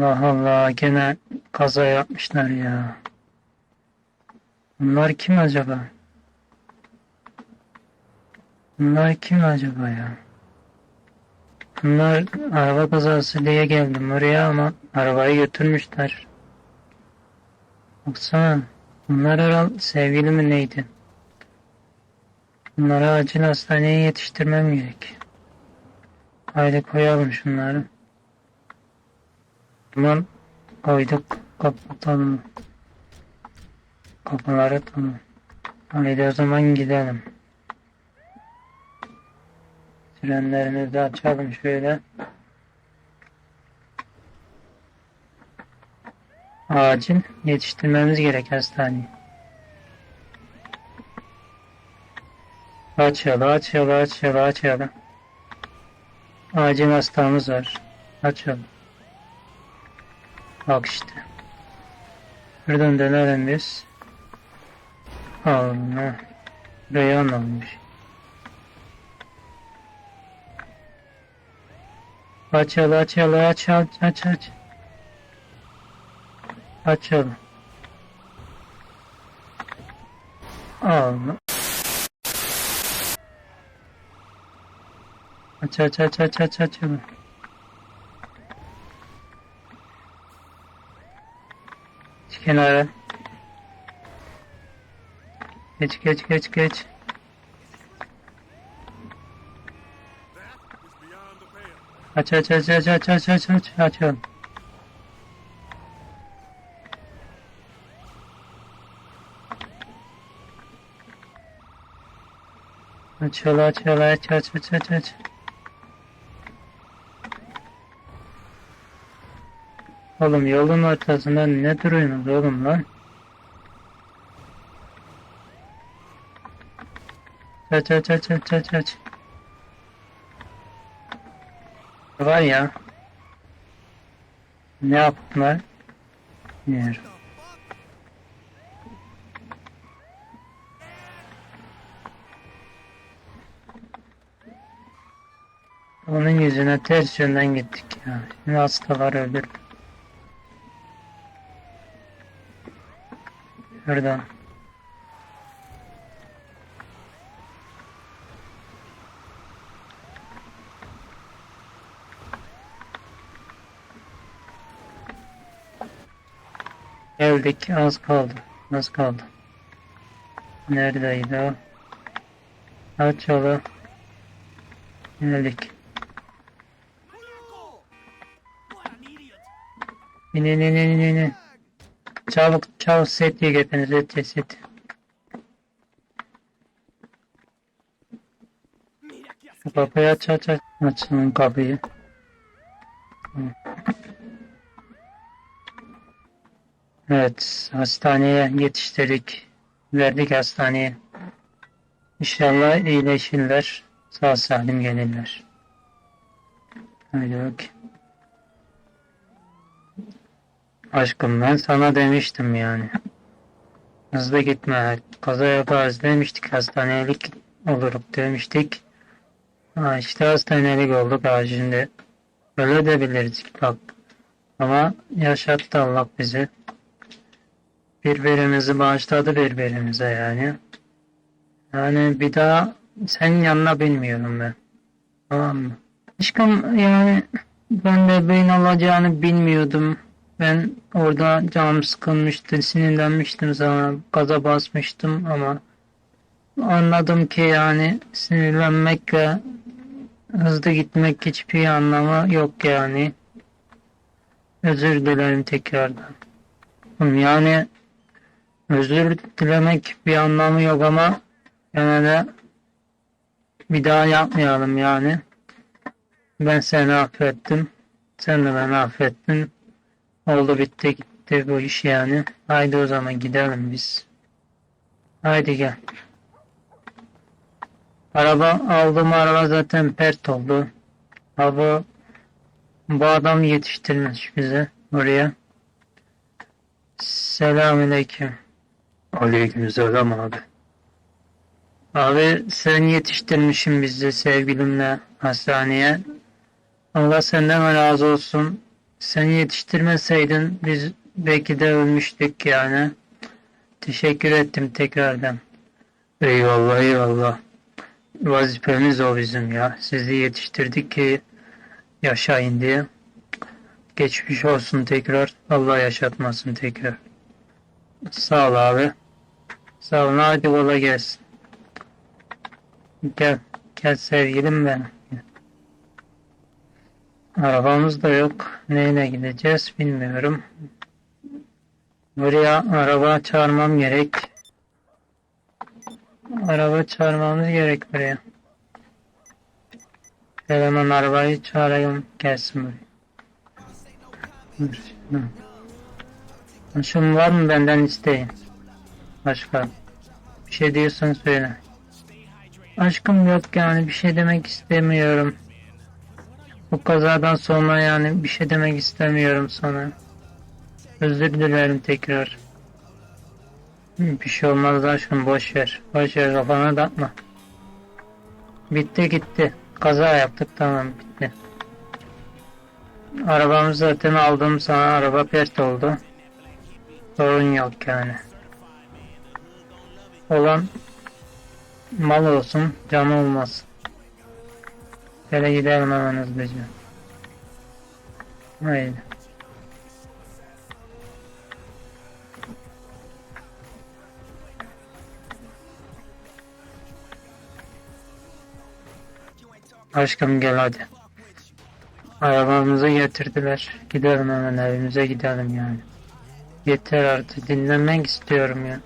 Allah Allah gene kaza yapmışlar ya. Bunlar kim acaba? Bunlar kim acaba ya? Bunlar araba kazası diye geldim oraya ama arabayı götürmüşler. Baksana. Bunlar herhal sevgili mi neydi? Bunları acil hastaneye yetiştirmem gerek. Haydi koyalım şunları. Tamam. Koyduk. Kapatalım. Kapıları tamam. Haydi o zaman gidelim. Frenlerimizi açalım şöyle. Acil yetiştirmemiz gerek hastaneye. Aç yolu, aç yolu, aç yolu, aç. Acil hastamız var. Aç yolu. Bak işte. Buradan dönelim biz. Allah. Buraya olmuş. Aç yolu, aç aç, aç, aç, aç. Aç yolu. Allah. Aç, aç, aç, aç, aç, aç yolu. Kenara. Geç, geç, geç, geç. Aç aç aç aç aç aç aç aç aç oğlum. Aç yolu aç aç aç aç aç aç. Oğlum yolun ortasında ne duruyorsunuz oğlum lan? Aç aç aç aç aç aç. Var ya. Ne yaptılar? Bilmiyorum. Onun yüzüne ters yönden gittik ya. Şimdi hastalar ölür. Şuradan. Geldik az kaldı. Az kaldı. Neredeydi o? Aç yolu. Geldik. İn in in in in in. Çabuk çabuk set diye hepiniz set set. Şu kapıyı aç aç aç. Açın kapıyı. Evet, hastaneye yetiştirdik. Verdik hastaneye. İnşallah iyileşirler. Sağ salim gelirler. Haydi bak. Aşkım ben sana demiştim yani. Hızlı gitme. Kaza yaparız demiştik. Hastanelik oluruk demiştik. Ha işte hastanelik olduk ha şimdi. Öyle de biliriz bak. Ama yaşattı Allah bizi. Birbirimizi bağışladı birbirimize yani. Yani bir daha senin yanına bilmiyorum ben. Tamam mı? Aşkım yani ben de böyle olacağını bilmiyordum. Ben orada canım sıkılmıştı, sinirlenmiştim sana, gaza basmıştım ama anladım ki yani sinirlenmek ve hızlı gitmek hiçbir anlamı yok yani. Özür dilerim tekrardan. Yani özür dilemek bir anlamı yok ama gene de bir daha yapmayalım yani. Ben seni affettim. Sen de beni affettin. Oldu bitti gitti bu iş yani. Haydi o zaman gidelim biz. Haydi gel. Araba aldığım araba zaten pert oldu. Abi bu adam yetiştirmiş bizi buraya. Selamünaleyküm. Aleykümselam abi. Abi sen yetiştirmişsin bizi sevgilimle hastaneye. Allah senden razı olsun. Sen yetiştirmeseydin biz belki de ölmüştük yani. Teşekkür ettim tekrardan. Eyvallah eyvallah. Vazifemiz o bizim ya. Sizi yetiştirdik ki yaşayın diye. Geçmiş olsun tekrar. Allah yaşatmasın tekrar. Sağ ol abi. Sağ ol. Hadi kolay gelsin. Gel. Gel sevgilim benim. Arabamız da yok. Neyle gideceğiz bilmiyorum. Buraya araba çağırmam gerek. Araba çağırmamız gerek buraya. Gel hemen arabayı çağırayım gelsin buraya. Aşkım var mı benden isteyin? Başka. Bir şey diyorsan söyle. Aşkım yok yani bir şey demek istemiyorum. Bu kazadan sonra yani bir şey demek istemiyorum sana. Özür dilerim tekrar. Bir şey olmaz aşkım boş ver. Boş ver kafana takma. Bitti gitti. Kaza yaptık tamam bitti. Arabamı zaten aldım sana araba pert oldu. Sorun yok yani. Olan mal olsun can olmaz. Şöyle gidelim hemen hızlıca. Haydi. Aşkım gel hadi. Arabamızı getirdiler. Gidelim hemen evimize gidelim yani. Yeter artık dinlenmek istiyorum ya.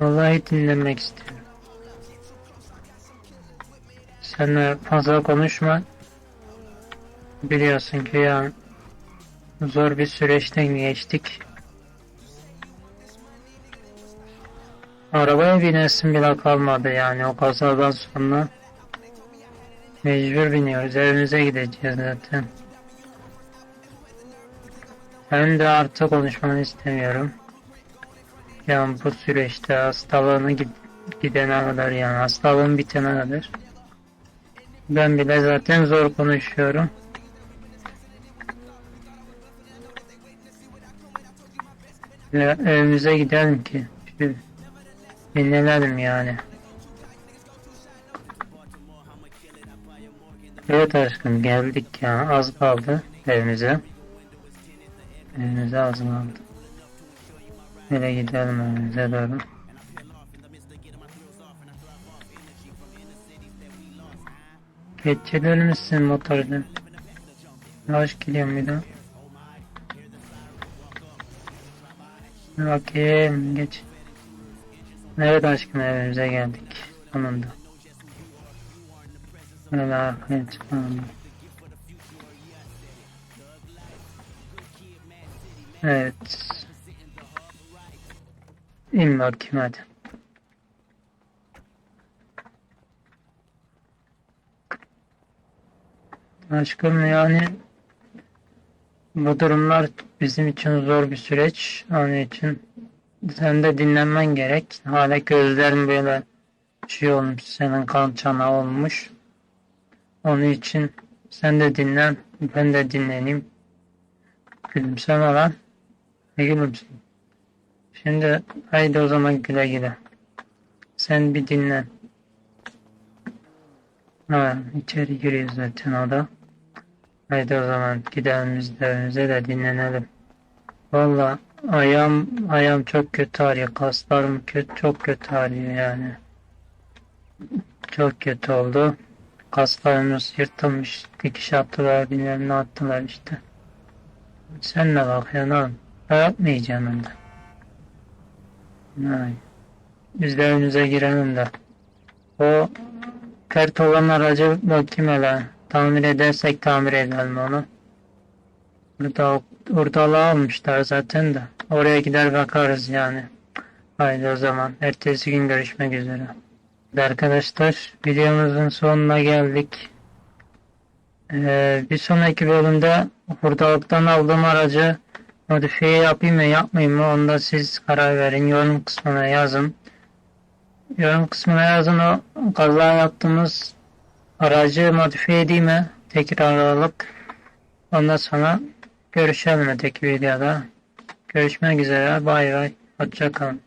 Vallahi dinlenmek istiyorum. Seninle fazla konuşma. Biliyorsun ki ya zor bir süreçten geçtik. Arabaya binesim bile kalmadı yani o kazadan sonra. Mecbur biniyoruz. Evimize gideceğiz zaten. Ben de artık konuşmanı istemiyorum. Yani bu süreçte hastalığını gid- gidene kadar yani hastalığın bitene kadar. Ben bile zaten zor konuşuyorum. Ya, evimize gidelim ki. Dinlenelim yani. Evet aşkım geldik ya. Az kaldı evimize. Evimize az kaldı. Böyle gidelim evimize doğru. Geçebilir misin motorda? Yavaş gidiyorum bir daha. Bakayım geç. Evet aşkım evimize geldik. Sonunda. Böyle arkaya çıkalım. Evet. İn bakayım hadi. Aşkım yani bu durumlar bizim için zor bir süreç. Onun için sen de dinlenmen gerek. Hala gözlerin böyle şey olmuş, senin kan çanağı olmuş. Onun için sen de dinlen, ben de dinleneyim. Gülümseme lan. Ne gülümsün? Şimdi haydi o zaman güle güle. Sen bir dinlen. Ha, içeri giriyor zaten o da. Haydi o zaman gidelim biz de dinlenelim. Valla ayağım, ayağım çok kötü ağrıyor. Kaslarım kötü, çok kötü ağrıyor yani. Çok kötü oldu. Kaslarımız yırtılmış. Dikiş attılar, bilmem ne attılar işte. Sen ne bakıyorsun oğlum? Yapmayacaksın onu da. Ay. Biz de evimize girelim de. O kert olan aracı bakayım hele. Tamir edersek tamir edelim onu. Burada ortalığı almışlar zaten de. Oraya gider bakarız yani. Haydi o zaman. Ertesi gün görüşmek üzere. Arkadaşlar videomuzun sonuna geldik. Ee, bir sonraki bölümde hurdalıktan aldığım aracı modifiye yapayım mı yapmayayım mı onda siz karar verin. Yorum kısmına yazın. Yorum kısmına yazın o kaza yaptığımız aracı modifiye edeyim mi? Tekrar alıp ondan sonra görüşelim öteki videoda. Görüşmek üzere. Bay bay. Hoşça kalın.